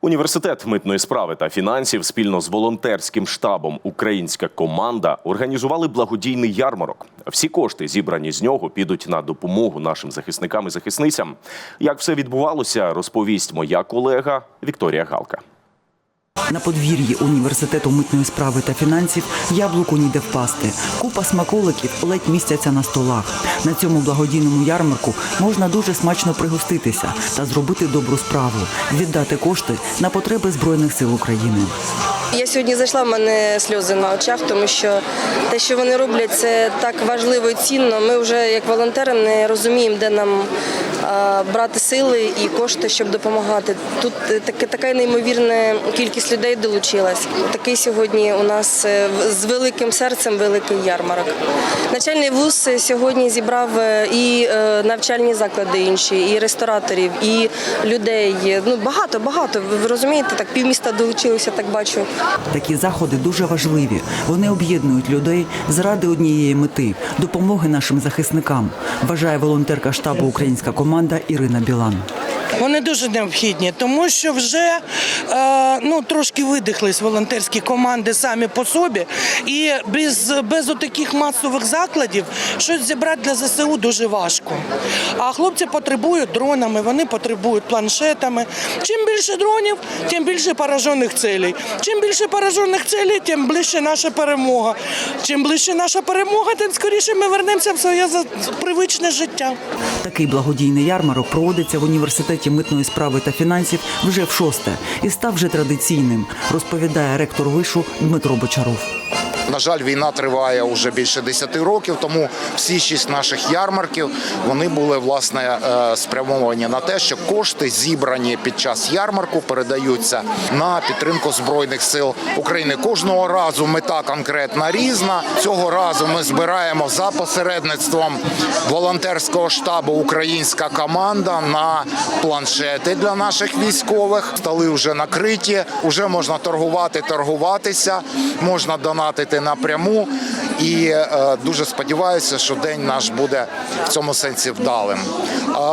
Університет митної справи та фінансів спільно з волонтерським штабом Українська команда організували благодійний ярмарок. Всі кошти, зібрані з нього, підуть на допомогу нашим захисникам і захисницям. Як все відбувалося, розповість моя колега Вікторія Галка. На подвір'ї університету митної справи та фінансів яблуку ніде впасти. Купа смаколиків ледь містяться на столах. На цьому благодійному ярмарку можна дуже смачно пригоститися та зробити добру справу, віддати кошти на потреби збройних сил України. Я сьогодні зайшла, в мене сльози на очах, тому що те, що вони роблять, це так важливо і цінно. Ми вже як волонтери не розуміємо, де нам брати сили і кошти, щоб допомагати. Тут е, таке така неймовірна кількість людей долучилась. Такий сьогодні у нас е, з великим серцем великий ярмарок. Начальний вуз сьогодні зібрав е, і е, навчальні заклади інші, і рестораторів, і людей. Ну багато, багато. Ви розумієте, так півміста долучилося, так бачу. Такі заходи дуже важливі. Вони об'єднують людей заради однієї мети допомоги нашим захисникам. Вважає волонтерка штабу Українська команда Ірина Білан. Вони дуже необхідні, тому що вже е, ну трошки видихлись волонтерські команди самі по собі, і без, без таких масових закладів щось зібрати для ЗСУ дуже важко. А хлопці потребують дронами, вони потребують планшетами. Чим більше дронів, тим більше поражених целей. Чим більше поражених целей, тим ближче наша перемога. Чим ближче наша перемога, тим скоріше ми вернемося в своє привичне життя. Такий благодійний ярмарок проводиться в університеті митної справи та фінансів вже в шосте і став вже традиційним, розповідає ректор вишу Дмитро Бочаров. На жаль, війна триває вже більше 10 років, тому всі шість наших ярмарків вони були власне е, спрямовані на те, що кошти зібрані під час ярмарку передаються на підтримку збройних сил України. Кожного разу мета конкретна різна. Цього разу ми збираємо за посередництвом волонтерського штабу Українська команда на планшети для наших військових. Столи вже накриті, вже можна торгувати, торгуватися, можна донатити напряму. І е, дуже сподіваюся, що день наш буде в цьому сенсі вдалим.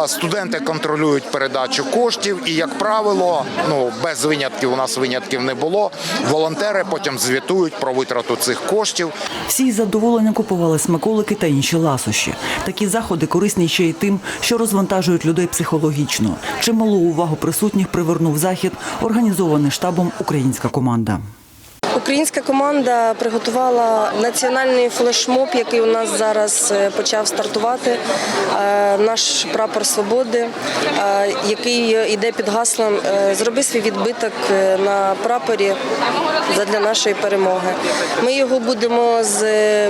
Студенти контролюють передачу коштів, і як правило, ну без винятків у нас винятків не було. Волонтери потім звітують про витрату цих коштів. Всі із задоволенням купували смаколики та інші ласощі. Такі заходи корисні ще й тим, що розвантажують людей психологічно. Чималу увагу присутніх привернув захід, організований штабом Українська команда. Українська команда приготувала національний флешмоб, який у нас зараз е, почав стартувати. Е, Наш прапор свободи, е, який йде під гаслом Зроби свій відбиток на прапорі для нашої перемоги. Ми його будемо з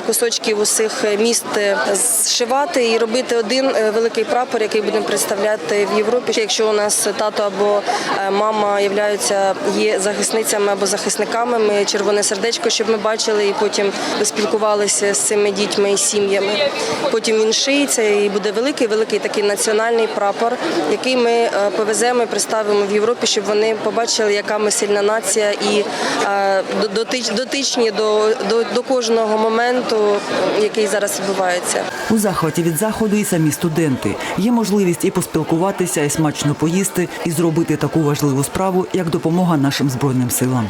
кусочків усіх міст зшивати і робити один великий прапор, який будемо представляти в Європі. Якщо у нас тато або мама є захисницями або захисниками, ми червоне сердечко, щоб ми бачили, і потім спілкувалися з цими дітьми і сім'ями. Потім він шиється і буде великий, великий такий національний прапор, який ми е, повеземо і представимо в Європі, щоб вони побачили, яка ми сильна нація і е, дотичні до, до, до кожного моменту, який зараз відбувається. У захваті від заходу і самі студенти є можливість і поспілкуватися, і смачно поїсти, і зробити таку важливу справу, як допомога нашим збройним силам.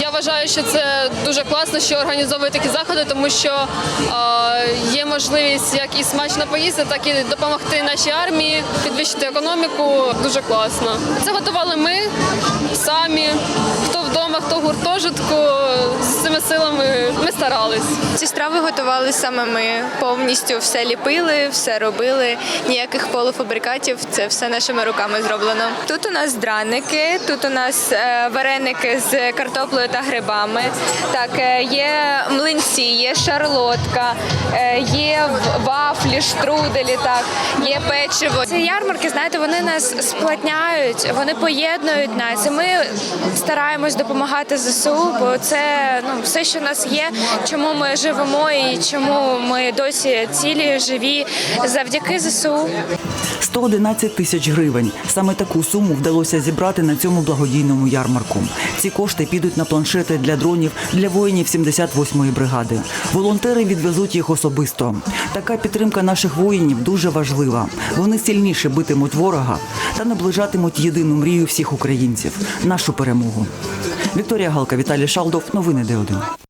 Я вважаю, що це дуже класно, що організовують такі заходи, тому що е, є можливість як і смачно поїсти, так і допомогти нашій армії, підвищити економіку. Дуже класно. Це готували ми самі. Хто вдома, хто в гуртожитку. З цими силами ми старались. Ці страви готували саме ми. Повністю все ліпили, все робили. Ніяких полуфабрикатів. Це все нашими руками зроблено. Тут у нас драники, тут у нас е, вареники з картоплею та грибами. Так, е, є млинці, є шарлотка, е, є вафлі, штруделі. Так, є печиво. Ці ярмарки, знаєте, вони нас сплотняють, вони поєднують нас. І ми стараємось допомагати допомагати ЗСУ, бо це ну все, що в нас є, чому ми живемо і чому ми досі цілі, живі завдяки ЗСУ. 111 тисяч гривень. Саме таку суму вдалося зібрати на цьому благодійному ярмарку. Ці кошти підуть на планшети для дронів для воїнів 78-ї бригади. Волонтери відвезуть їх особисто. Така підтримка наших воїнів дуже важлива. Вони сильніше битимуть ворога та наближатимуть єдину мрію всіх українців нашу перемогу. Вікторія Галка, Віталій Шалдов. Новини Д1.